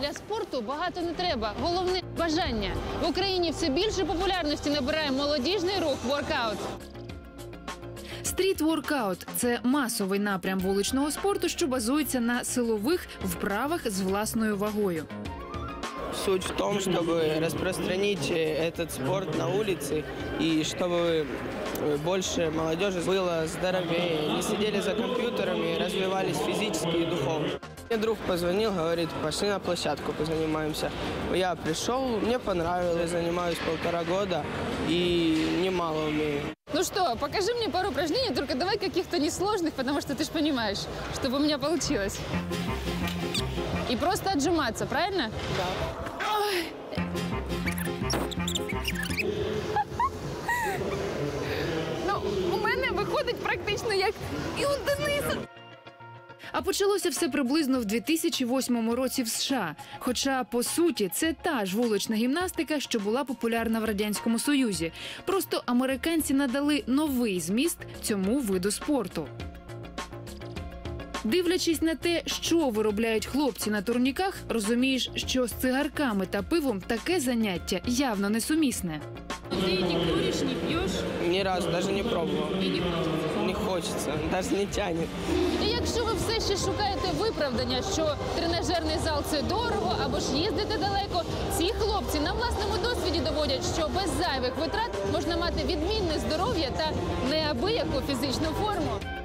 Для спорту багато не треба. Головне бажання. В Україні все більше популярності набирає молодіжний рух воркаут. Стріт-воркаут – це масовий напрям вуличного спорту, що базується на силових вправах з власною вагою. Суть в том, чтобы распространить э, этот спорт на улице и чтобы э, больше молодежи было здоровее, не сидели за компьютерами, развивались физически и духовно. Мне друг позвонил, говорит, пошли на площадку позанимаемся. Я пришел, мне понравилось, занимаюсь полтора года и немало умею. Ну что, покажи мне пару упражнений, только давай каких-то несложных, потому что ты же понимаешь, чтобы у меня получилось. И просто отжиматься, правильно? Ну, у мене виходить практично як і у Дениса. А почалося все приблизно в 2008 році в США. Хоча, по суті, це та ж вулична гімнастика, що була популярна в радянському союзі. Просто американці надали новий зміст цьому виду спорту. Дивлячись на те, що виробляють хлопці на турніках, розумієш, що з цигарками та пивом таке заняття явно несумісне. Ти не куриш, не п'єш Ни разу даже не пробовал. і не хочеться. Не даже не тянет. І якщо ви все ще шукаєте виправдання, що тренажерний зал це дорого або ж їздити далеко, ці хлопці на власному досвіді доводять, що без зайвих витрат можна мати відмінне здоров'я та неабияку фізичну форму.